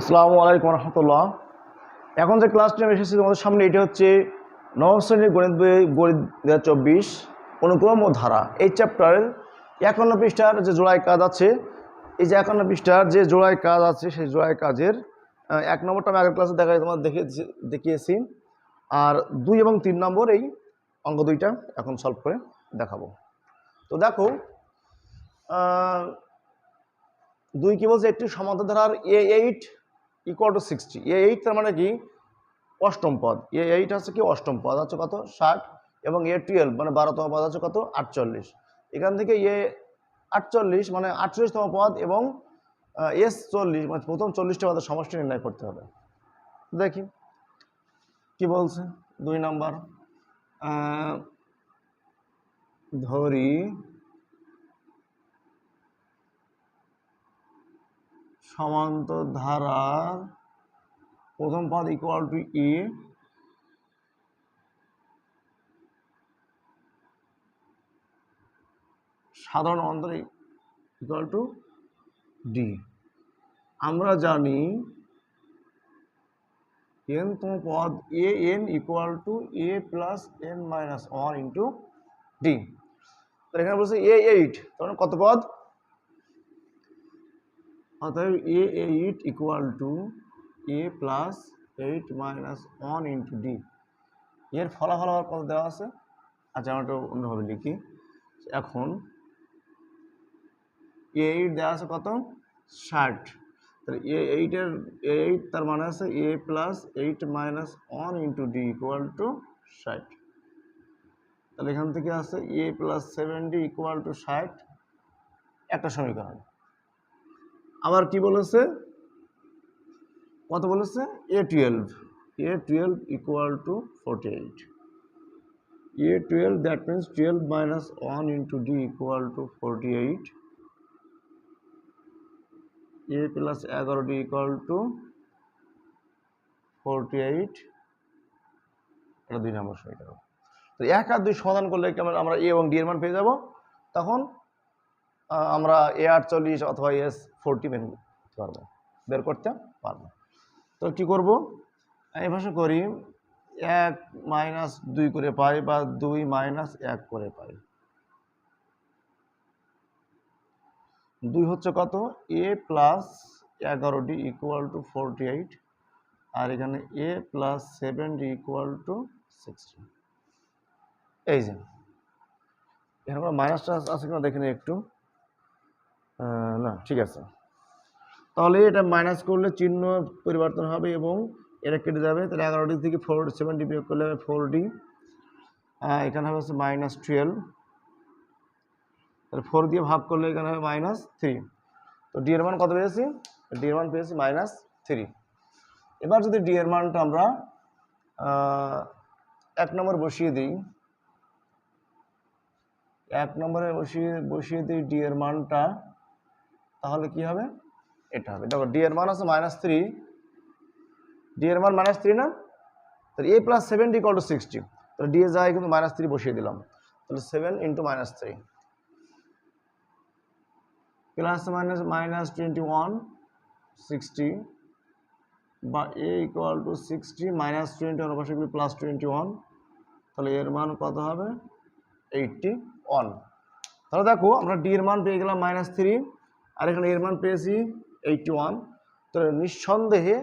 আসসালামু আলাইকুম রহমতুল্লাহ। এখন যে ক্লাসটি আমি এসেছি, তোমাদের সামনে এটি হচ্ছে নবম শ্রেণির গণিত বই, গণিত দু চব্বিশ অনুক্রম ও ধারা। এই চ্যাপ্টারের একান্ন পৃষ্ঠার যে জোড়ায় কাজ আছে, এই যে একান্ন পৃষ্ঠার যে জোড়ায় কাজ আছে, সেই জোড়ায় কাজের এক নম্বরটা আমি আগের ক্লাসে দেখা তোমার দেখিয়েছি। দেখিয়েছি আর দুই এবং তিন নম্বর এই অঙ্ক দুইটা এখন সলভ করে দেখাবো। তো দেখো দুই কি বলছে? একটি সমান্তরাল a eight equal to sixty a eight তার মানে কি? অষ্টম পদ। এ এইট আছে কি? অষ্টম পদ। আছে কত? ষাট। এবং এ টুয়েলভ মানে বারোতম পদ আছে কত? আটচল্লিশ। এখান থেকে এ আটচল্লিশ মানে আটচল্লিশতম পদ এবং এস চল্লিশ মানে প্রথম চল্লিশটা পদের সমষ্টি নির্ণয় করতে হবে। দেখি। কি বলছে? দুই নাম্বার। ধরি সমান্তর ধারার প্রথম পদ ইকুয়াল টু এ সাধারণ অন্তর ইকুয়াল টু ডি আমরা জানি এন তম পদ a n equal to a plus n minus one into d এখানে বলছে এ এইট তার কত পদ? অতএব a eight equal to a plus eight minus one into d এর ফলাফল আবার কত দেওয়া আছে? আচ্ছা আমরা একটু অন্যভাবে লিখি। এখন এ এইট দেওয়া আছে কত? ষাট। তাহলে এ এইটের এ এইট তার মানে আছে a plus eight minus one into d equal to ষাট। তাহলে এখান থেকে আছে a plus seven d equal to ষাট। একটা সমীকরণ। আবার কি বলেছে? কত বলেছে? A twelve a twelve equal to forty eight a twelve that means twelve minus one into d equal to forty eight a plus এগারো d equal to forty eight এটা দুই নম্বর সমীকরণ। তো এক আর দুই সমাধান করলে আমরা এ এবং ডি এর মান পেয়ে যাব? তখন আমরা এ আটচল্লিশ অথবা এস ফোরটি বের পারব, বের করতে পারব। তো কি করব? এই ভাষা করি এক মাইনাস দুই করে পাই বা দুই মাইনাস এক করে পাই। দুই হচ্ছে কত? এ প্লাস এগারো d equal to forty eight আর এখানে a plus seven d equal to sixty এই যে এখানে আমরা মাইনাসটা আছে কিনা দেখে একটু। না, ঠিক আছে। তাহলে এটা মাইনাস করলে চিহ্ন পরিবর্তন হবে এবং এটা কেটে যাবে। তাহলে এগারো ডি থেকে ফোর সেভেন ডি বিয়োগ করলে ফোর ডি এখানে হবে হচ্ছে মাইনাস টুয়েলভ তাহলে ফোর দিয়ে ভাগ করলে এখানে হবে মাইনাস থ্রি তো ডি এর মান কত পেয়েছি? ডি এর মান পেয়েছি মাইনাস থ্রি এবার যদি ডি এর মানটা আমরা এক নম্বর বসিয়ে দিই। এক নম্বরে বসিয়ে বসিয়ে দিই ডি এর মানটা। তাহলে কি হবে? এটা হবে। দেখো ডি এর মান আছে মাইনাস থ্রি ডি এর মান মাইনাস থ্রি না? তাহলে a plus seven d call to sixty তাহলে ডি এর জায়গায় কিন্তু মাইনাস থ্রি বসিয়ে দিলাম। তাহলে seven into minus three plus minus minus twenty one sixty বা a equal to sixty minus twenty one পাশে প্লাস টোয়েন্টি ওয়ান তাহলে এর মান কত হবে? এইটটি ওয়ান তাহলে দেখো, আমরা ডি এর মান পেয়ে গেলাম মাইনাস থ্রি আর এখানে এর মান পেয়েছি এইটটি ওয়ান তাহলে নিঃসন্দেহে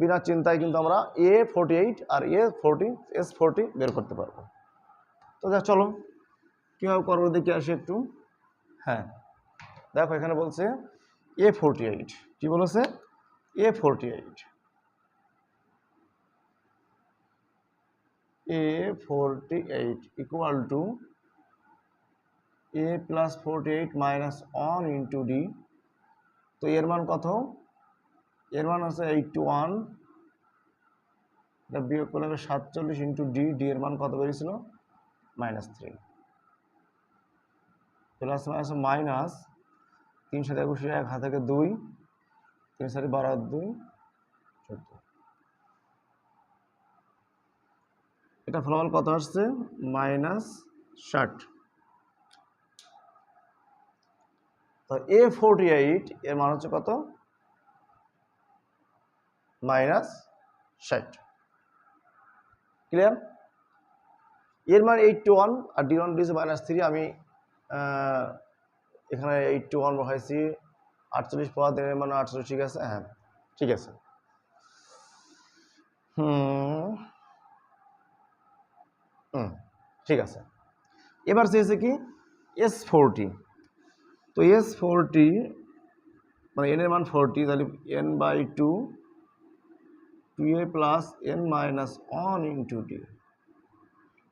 বিনা চিন্তায় কিন্তু আমরা এ ফোরটি এইট আর এ ফোরটি এস ফোরটি বের করতে পারব। তো দেখ, চলো, কীভাবে করব দেখে আসি একটু। হ্যাঁ দেখো, এখানে বলছে এ ফোরটি এইট কী বলেছে? A forty eight a forty eight equal to a plus forty eight minus one into d তো এর মান কত? এর মান আছে এইটটি ওয়ান এটা বিয়োগ করলে সাতচল্লিশ ইন্টু ডি ডি এর মান কত বেরিয়েছিল? Minus three plus minus minus তিন সাথে একুশে এক, হাত থেকে দুই। তিন সাথে বারো দুই। চোদ্দ। এটা ফলাফল কত আসছে? মাইনাস ষাট। তো এ ফোরটি এইট এর মান হচ্ছে কত? মাইনাস ষাট। ক্লিয়ার এর মানে এইট টু ওয়ান আর ডি ওয়ান দিয়েছে মাইনাস থ্রি আমি এখানে এইট টু ওয়ান বসাইছি। আটচল্লিশ পদ এর মানে আটচল্লিশ, ঠিক আছে? হ্যাঁ ঠিক আছে। হুম ঠিক আছে। এবার চেয়েছে কি? এস ফোরটি তো এস ফোরটি মানে এন এর মান ফোরটি তাহলে n by two two a plus n minus one into d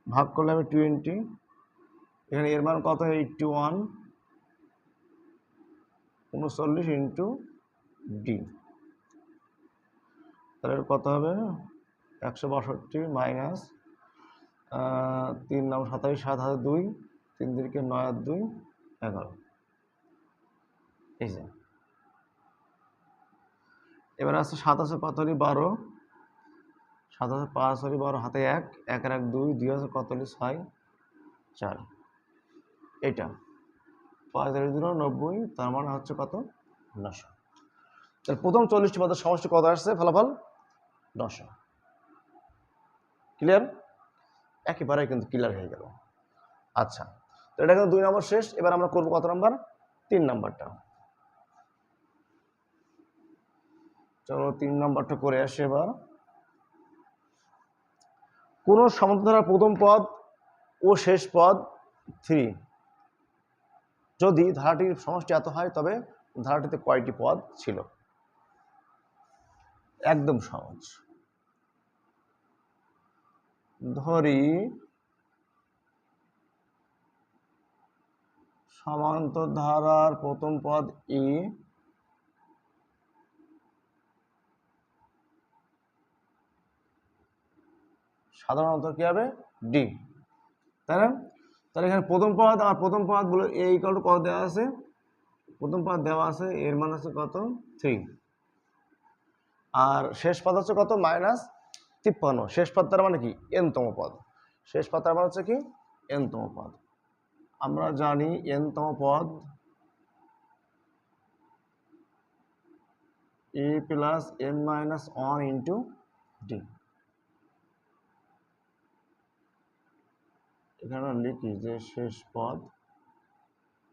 ভাগ করলে হবে টোয়েন্টি এখানে এর মান কত? এইটটি ওয়ান উনচল্লিশ ইন্টু ডি তাহলে কত হবে? একশো বাষট্টি মাইনাস তিন নাম সাতাশ সাত হাজার দুই, তিন দিকে নয় আর দুই, এগারো। এই যে। এবার আসছে সাত আছে বারো। সাত আছে পাঁচ হলি বারো, হাতে এক এক এক দুই দুই আছে কতলি ছয়? চার। এটা। পাঁচ হাজার দুটো নব্বই, তার মানে হচ্ছে কত? নশো। তাহলে প্রথম চল্লিশটি পদের সমষ্টি কত আসছে? ফলাফল? নশো। ক্লিয়ার একেবারে কিন্তু ক্লিয়ার হয়ে গেল। আচ্ছা। তো এটা কিন্তু দুই নম্বর শেষ। এবার আমরা করব কত নম্বর? তিন নম্বরটা। চলো তিন নম্বরটা করে আসি এবার। কোন সমান্তরাল প্রথম পদ ও শেষ পদ থ্রি যদি ধারাটির সমষ্টি এত হয়, তবে ধারাটিতে কয়টি পদ ছিল? একদম সহজ। ধরি সমান্তর ধারার প্রথম পদ ই সাধারণত কি হবে? ডি তাই না? তাহলে এখানে প্রথম পদ, আর প্রথম পদ বলে এ ইকাল টু কত দেওয়া আছে? প্রথম পদ দেওয়া আছে, এর মান আছে কত? থ্রি আর শেষ পদ হচ্ছে কত? মাইনাস তিপ্পান্ন। শেষ পদ তার মানে কি? এনতম পদ। শেষ পদ তার মানে হচ্ছে কি? এনতম পদ। আমরা জানি এনতম পদ a plus n minus one into d এখানে লিখি যে শেষ পদ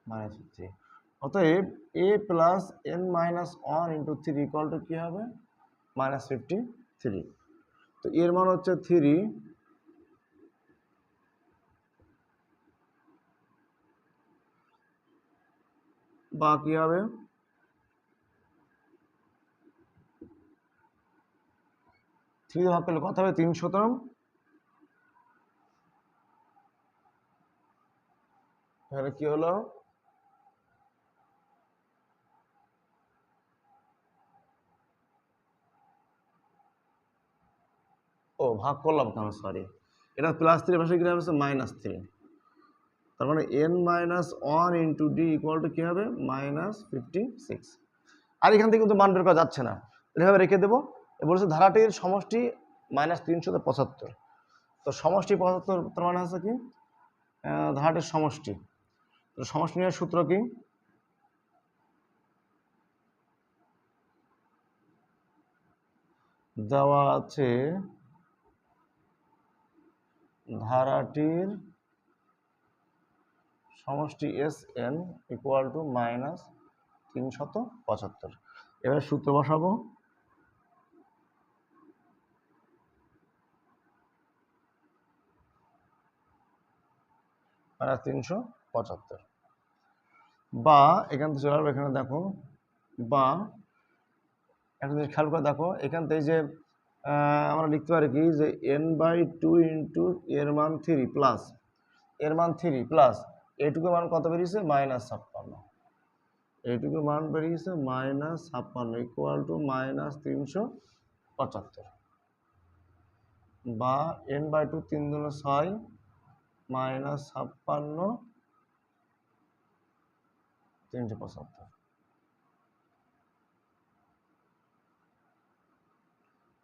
মাইনাস থ্রি অতএব a plus n minus one into three equal to কী হবে? মাইনাস ফিফটি থ্রি তো এর মান হচ্ছে থ্রি বা কী হবে? থ্রি ভাগ করলে কত হবে? তিন এখানে কি হলো? ও, ভাগ করলাম কেন? সরি এটা প্লাস থ্রি পাশে কিনে হচ্ছে মাইনাস থ্রি তার মানে n minus one into d equal to কী হবে? মাইনাস ফিফটি সিক্স আর এখান থেকে কিন্তু মান বের করা যাচ্ছে না। এভাবে রেখে দেবো। বলেছে ধারাটির সমষ্টি মাইনাস তিনশো পঁচাত্তর। তো সমষ্টি পঁচাত্তর তার মানে হচ্ছে কি? ধারাটির সমষ্টি। তো সমষ্টি সূত্র কি? দেওয়া আছে ধারাটির সমষ্টি s n equal to minus তিনশত পঁচাত্তর। এবার সূত্র বসাবো। তিনশো পঁচাত্তর। বা এখান থেকে চলে আসব, এখানে দেখো, বা একটা জিনিস খেয়াল করে দেখো, এখান থেকে যে আমরা লিখতে পারি কি যে এন বাই টু ইন্টু এর মান থ্রি প্লাস এর মান থ্রি প্লাস এইটুকু মান কত বেরিয়েছে? মাইনাস ছাপ্পান্ন। এইটুকু মান বেরিয়েছে মাইনাস ছাপ্পান্ন ইকুয়াল টু মাইনাস তিনশো পঁচাত্তর। বা এন বাই টু তিন দুনো ছয় মাইনাস ছাপ্পান্ন তিনশো পঁচাত্তর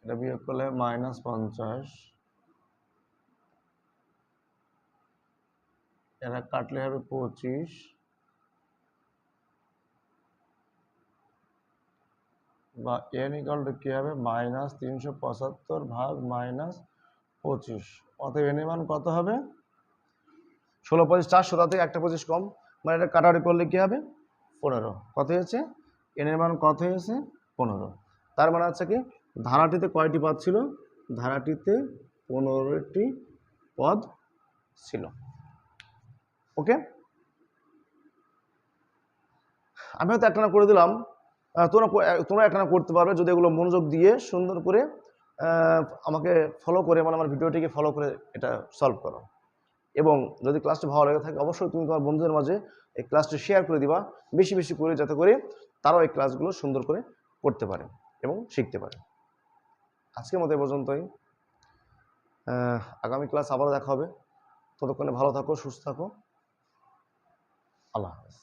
এটা বিয়োগ করলে মাইনাস পঞ্চাশ। এটা কাটলে হবে পঁচিশ। বা এন ইকাল কী হবে? মাইনাস তিনশো পঁচাত্তর ভাগ মাইনাস পঁচিশ। অতএব এন এর মান কত হবে? ষোলো পঁচিশ, চারশো, তার থেকে একটা পঁচিশ কম। মানে এটা কাটারি করলে কী হবে? পনেরো। কত হয়েছে? এন এর মান কত হয়েছে? পনেরো। তার মানে হচ্ছে কি, ধারাটিতে কয়টি পদ ছিল? ধারাটিতে পনেরোটি পদ ছিল। ওকে আমি হয়তো একটা করে দিলাম। তোমরা তোমরা একটা করতে পারবে যদি এগুলো মনোযোগ দিয়ে সুন্দর করে আমাকে ফলো করে মানে আমার ভিডিওটিকে ফলো করে এটা সলভ করো। এবং যদি ক্লাসটি ভালো লেগে থাকে, অবশ্যই তুমি তোমার বন্ধুদের মাঝে এই ক্লাসটি শেয়ার করে দিবা। বেশি বেশি করে যাতে করে তারাও এই ক্লাসগুলো সুন্দর করে করতে পারে এবং শিখতে পারে। আজকের মতো এ পর্যন্তই। আগামী ক্লাস আবারও দেখা হবে। ততক্ষণে ভালো থাকো, সুস্থ থাকো। আল্লাহ হাফেজ।